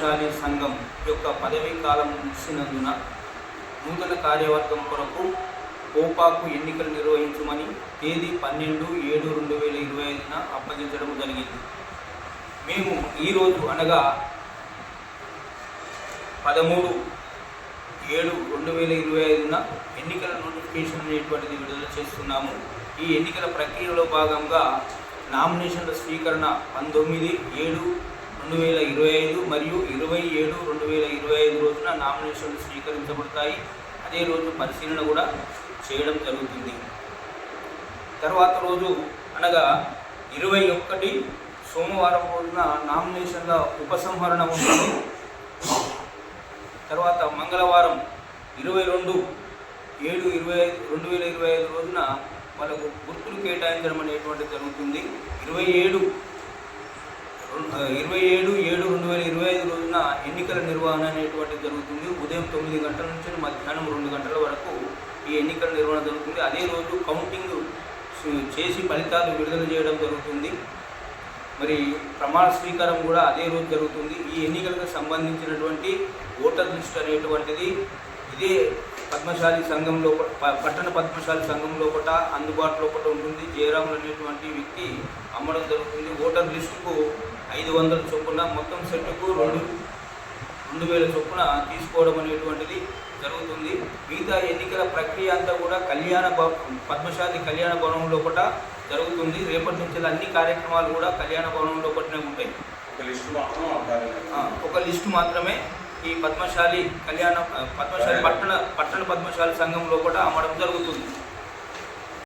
పద్మశాలి సంఘం యొక్క పదవీ కాలం ముగిసినందున నూతన కార్యవర్గం కొరకు కోపాకు ఎన్నికలు నిర్వహించమని తేదీ పన్నెండు ఏడు రెండు వేల ఇరవై ఐదున అప్పగించడం జరిగింది. మేము ఈరోజు అనగా పదమూడు ఏడు రెండు వేల ఇరవై ఐదున ఎన్నికల నోటిఫికేషన్ అనేటువంటిది విడుదల చేస్తున్నాము. ఈ ఎన్నికల ప్రక్రియలో భాగంగా నామినేషన్ల స్వీకరణ పంతొమ్మిది ఏడు రెండు వేల ఇరవై ఐదు మరియు ఇరవై ఏడు రెండు వేల ఇరవై ఐదు రోజున నామినేషన్లు స్వీకరించబడతాయి. అదే రోజు పరిశీలన కూడా చేయడం జరుగుతుంది. తర్వాత రోజు అనగా ఇరవై ఒకటి సోమవారం రోజున నామినేషన్ల ఉపసంహరణ ఉంటుంది. తర్వాత మంగళవారం ఇరవై రెండు ఏడు ఇరవై ఐదు రెండు వేల ఇరవై ఐదు రోజున వాళ్ళకు గుర్తులు కేటాయించడం అనేటువంటిది జరుగుతుంది. ఇరవై ఏడు ఇరవై ఏడు ఏడు రెండు వేల ఇరవై ఐదు రోజున ఎన్నికల నిర్వహణ అనేటువంటిది జరుగుతుంది. ఉదయం తొమ్మిది గంటల నుంచి మధ్యాహ్నం రెండు గంటల వరకు ఈ ఎన్నికల నిర్వహణ జరుగుతుంది. అదే రోజు కౌంటింగ్ చేసి ఫలితాలు విడుదల చేయడం జరుగుతుంది. మరి ప్రమాణ స్వీకారం కూడా అదే రోజు జరుగుతుంది. ఈ ఎన్నికలకు సంబంధించినటువంటి ఓటర్ లిస్ట్ అనేటువంటిది ఇదే పద్మశాలి సంఘం లోపల ప- పట్టణ పద్మశాలి సంఘం లోపల అందుబాటులో ఒకటి ఉంటుంది. జయరాములు అనేటువంటి వ్యక్తి అమ్మడం జరుగుతుంది. ఓటర్ లిస్టుకు ఐదు వందల చొప్పున మొత్తం సెట్కు రెండు రెండు వేల చొప్పున తీసుకోవడం అనేటువంటిది జరుగుతుంది. మిగతా ఎన్నికల ప్రక్రియ అంతా కూడా కళ్యాణ భవ పద్మశాలి కళ్యాణ భవనం లోపల జరుగుతుంది. రేపటి నుంచి అన్ని కార్యక్రమాలు కూడా కళ్యాణ భవనం లోపలనే ఉంటాయి ఒక లిస్టు ఒక లిస్టు మాత్రమే ఈ పద్మశాలి కళ్యాణ పద్మశాలి పట్టణ పట్టణ పద్మశాలి సంఘం లోపల అమ్మడం జరుగుతుంది.